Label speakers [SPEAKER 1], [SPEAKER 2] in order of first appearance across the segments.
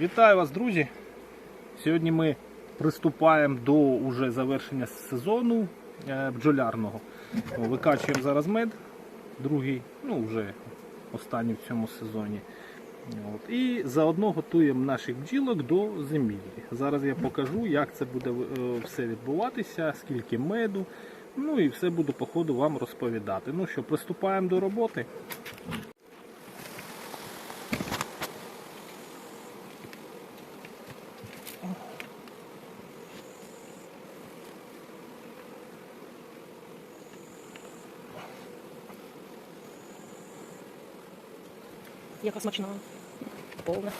[SPEAKER 1] Вітаю вас, друзі! Сьогодні ми приступаємо до уже завершення сезону е, бджолярного. Викачуємо зараз мед, другий, ну вже останній в цьому сезоні. От. І заодно готуємо наших бджілок до зимівлі. Зараз я покажу, як це буде е, все відбуватися, скільки меду. Ну і все буду по ходу вам розповідати. Ну що, приступаємо до роботи.
[SPEAKER 2] Яка смачна. Повна.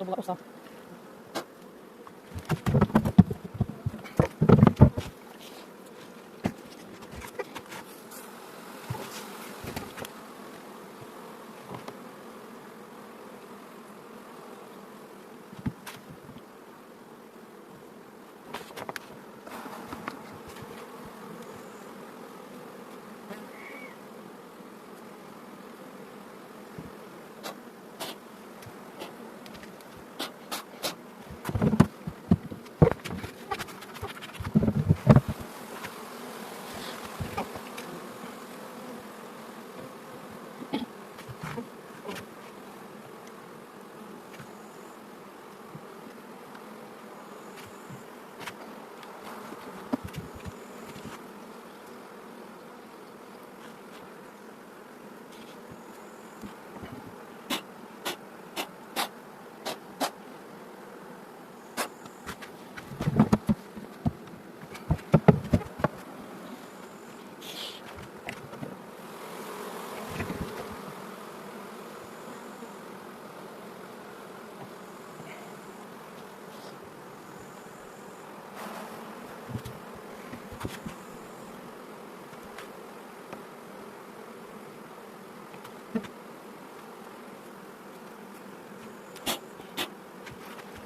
[SPEAKER 2] Ito buka ko.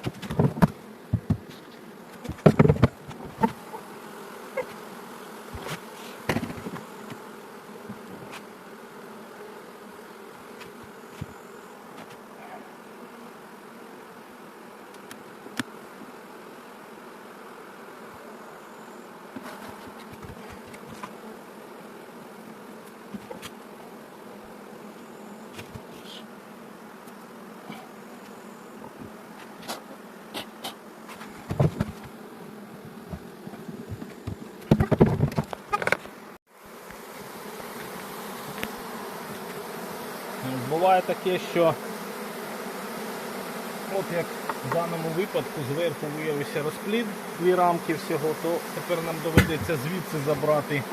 [SPEAKER 2] Thank you.
[SPEAKER 1] Буває таке, що от як в даному випадку зверху виявився розплід, дві рамки всього, то тепер нам доведеться звідси забрати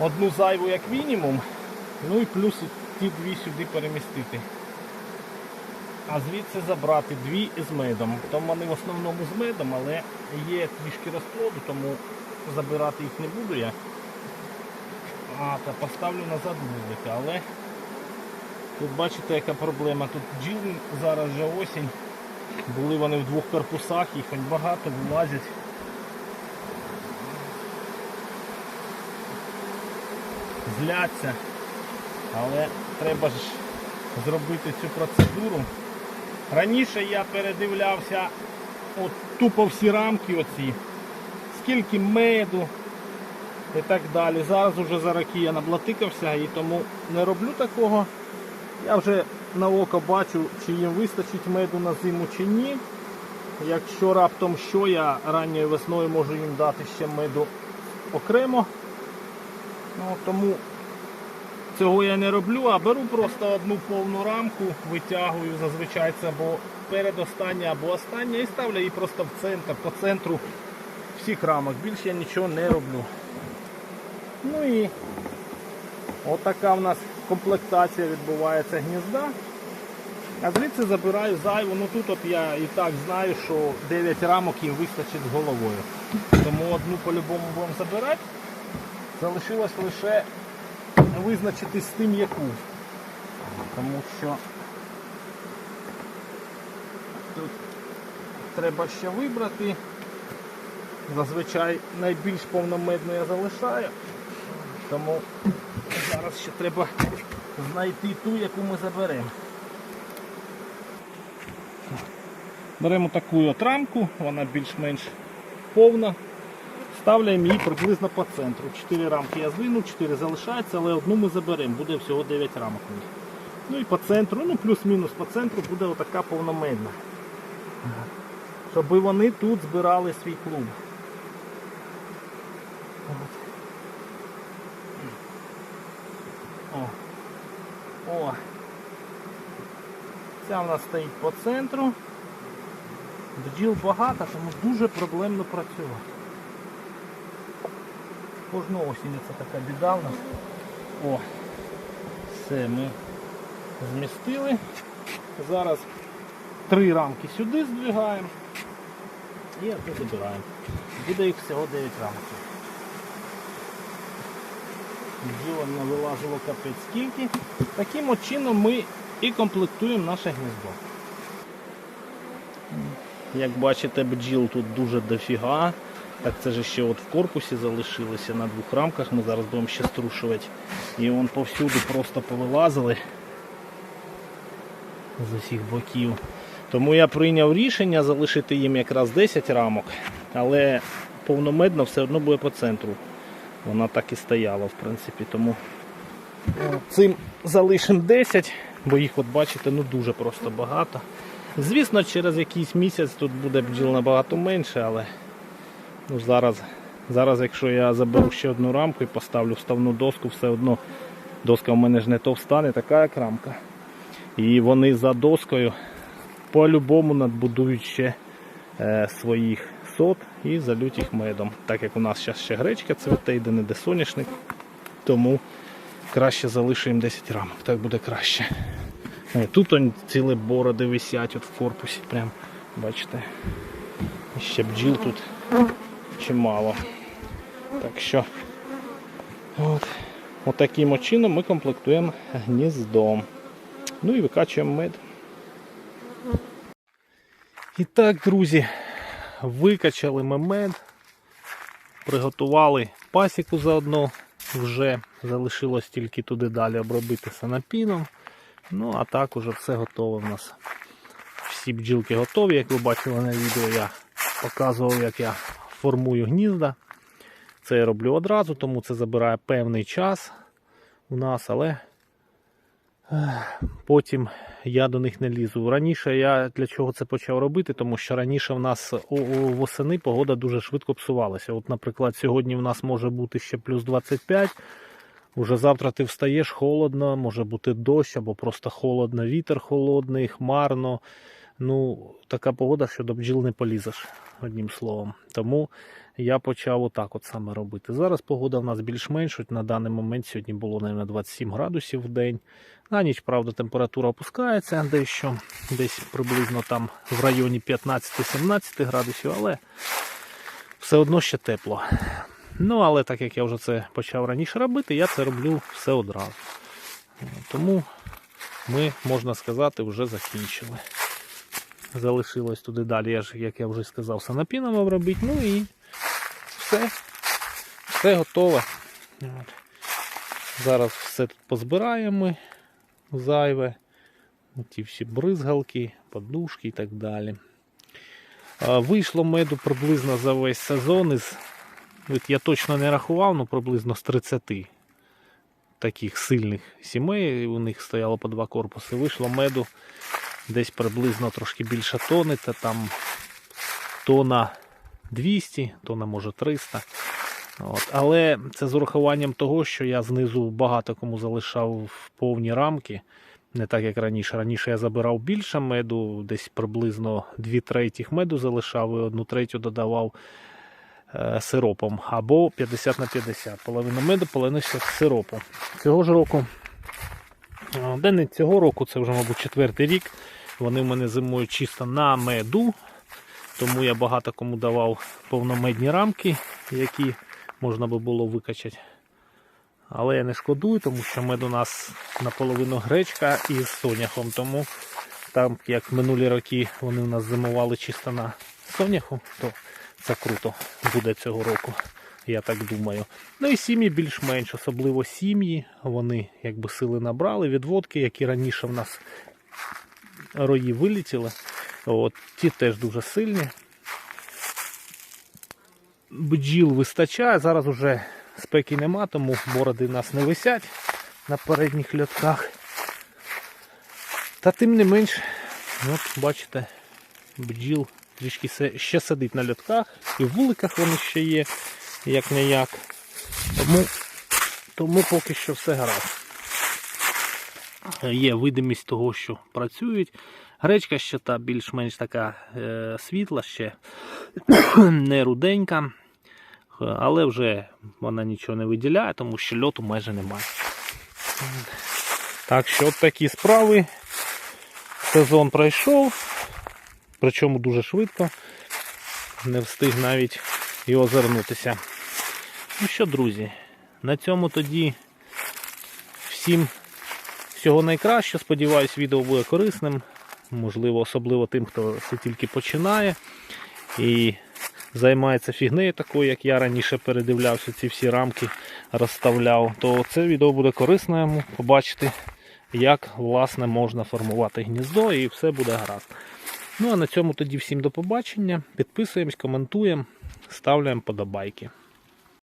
[SPEAKER 1] одну зайву як мінімум, ну і плюс ті дві сюди перемістити. А звідси забрати дві з медом. Там вони в основному з медом, але є трішки розплоду, тому забирати їх не буду я. А, та поставлю назад вулики, але Тут бачите, яка проблема. Тут бджіл зараз вже осінь. Були вони в двох корпусах, їх хоч багато вилазять. Зляться. Але треба ж зробити цю процедуру. Раніше я передивлявся от тупо всі рамки оці, скільки меду і так далі. Зараз уже за роки я наблатикався і тому не роблю такого. Я вже на око бачу, чи їм вистачить меду на зиму чи ні. Якщо раптом що, я ранньою весною можу їм дати ще меду окремо. Ну, тому цього я не роблю, а беру просто одну повну рамку, витягую зазвичай це або передостання, або остання і ставлю її просто в центр, по центру всіх рамок. Більше я нічого не роблю. Ну і отака в нас комплектація відбувається гнізда. А звідси забираю зайву. Ну тут от я і так знаю, що 9 рамок їм вистачить з головою. Тому одну по-любому будемо забирати. Залишилось лише визначитись з тим, яку. Тому що тут треба ще вибрати. Зазвичай найбільш повномедну я залишаю. Тому зараз ще треба знайти ту, яку ми заберемо. Беремо таку от рамку, вона більш-менш повна. Ставляємо її приблизно по центру. 4 рамки я звину, 4 залишається, але одну ми заберемо, буде всього 9 рамок. Ну і по центру, ну плюс-мінус по центру буде отака повномедна. Щоб вони тут збирали свій клуб. О. О. Ця в нас стоїть по центру. Бджіл багато, тому дуже проблемно працювати. Кожну осінь це така біда в нас. О, все, ми змістили. Зараз три рамки сюди здвигаємо і забираємо. Буде їх всього 9 рамок. Бджілом не вилазило капець скільки. Таким от чином ми і комплектуємо наше гніздо. Як бачите, бджіл тут дуже дофіга. Так це ж ще от в корпусі залишилося на двох рамках. Ми зараз будемо ще струшувати. І вон повсюди просто повилазили з усіх боків. Тому я прийняв рішення залишити їм якраз 10 рамок, але повномедно все одно буде по центру. Вона так і стояла, в принципі. Тому цим залишимо 10, бо їх, от бачите, ну дуже просто багато. Звісно, через якийсь місяць тут буде бджіл набагато менше, але ну, зараз, зараз, якщо я заберу ще одну рамку і поставлю вставну доску, все одно доска в мене ж не товста, не така як рамка. І вони за доскою по-любому надбудують ще е, своїх сот і залють їх медом. Так як у нас зараз ще гречка цвіте, йде не де соняшник, тому краще залишуємо 10 рамок, так буде краще. Е, Тут он цілі бороди висять от в корпусі, прям, бачите. Ще бджіл тут чимало. Так що от, от таким чином ми комплектуємо гніздом. Ну і викачуємо мед. І так, друзі, викачали ми мед, приготували пасіку заодно вже. Залишилось тільки туди далі обробити санапіном. Ну, а так уже все готове в нас. Всі бджілки готові, як ви бачили на відео, я показував, як я формую гнізда. Це я роблю одразу, тому це забирає певний час у нас, але потім я до них не лізу. Раніше я для чого це почав робити, тому що раніше в нас восени погода дуже швидко псувалася. От, наприклад, сьогодні в нас може бути ще плюс 25. Уже завтра ти встаєш холодно, може бути дощ або просто холодно, вітер холодний, хмарно. Ну, така погода, що до бджіл не полізеш, одним словом. Тому я почав отак от саме робити. Зараз погода в нас більш-менш, на даний момент сьогодні було, мабуть, 27 градусів в день. На ніч, правда, температура опускається дещо, десь приблизно там в районі 15-17 градусів, але все одно ще тепло. Ну, але так як я вже це почав раніше робити, я це роблю все одразу. Тому ми, можна сказати, вже закінчили. Залишилось туди далі, я ж, як я вже сказав, санапіном обробити. Ну і все. Все готове. От. Зараз все тут позбираємо зайве. Ті всі бризгалки, подушки і так далі. Вийшло меду приблизно за весь сезон із, от я точно не рахував, ну приблизно з 30 таких сильних сімей. У них стояло по два корпуси. Вийшло меду десь приблизно трошки більше тони, та там тона 200, тона може 300. От. Але це з урахуванням того, що я знизу багато кому залишав повні рамки. Не так як раніше. Раніше я забирав більше меду, десь приблизно 2 третіх меду залишав і одну третю додавав е, сиропом. Або 50 на 50. Половина меду, половина з сиропом. Цього ж року, де цього року, це вже, мабуть, четвертий рік. Вони в мене зимують чисто на меду. Тому я багато кому давав повномедні рамки, які можна би було викачати. Але я не шкодую, тому що мед у нас наполовину гречка із соняхом. Тому там, як минулі роки вони у нас зимували чисто на соняху, то це круто буде цього року, я так думаю. Ну і сім'ї більш-менш, особливо сім'ї, вони якби сили набрали, відводки, які раніше в нас рої вилетіли. От, ті теж дуже сильні. Бджіл вистачає, зараз уже спеки нема, тому бороди нас не висять на передніх льотках. Та тим не менш, от бачите, бджіл трішки ще сидить на льотках, і в вуликах вони ще є, як не як. Тому, тому поки що все гаразд. Є видимість того, що працюють. Гречка ще та більш-менш така е, світла, ще не руденька, але вже вона нічого не виділяє, тому що льоту майже немає. Так що от такі справи. Сезон пройшов, причому дуже швидко. Не встиг навіть і озирнутися. Ну що, друзі, на цьому тоді всім всього найкраще. Сподіваюсь, відео буде корисним. Можливо, особливо тим, хто це тільки починає і займається фігнею такою, як я раніше передивлявся ці всі рамки, розставляв, то це відео буде корисно йому побачити, як власне можна формувати гніздо і все буде гаразд. Ну а на цьому тоді всім до побачення. Підписуємось, коментуємо, ставляємо подобайки.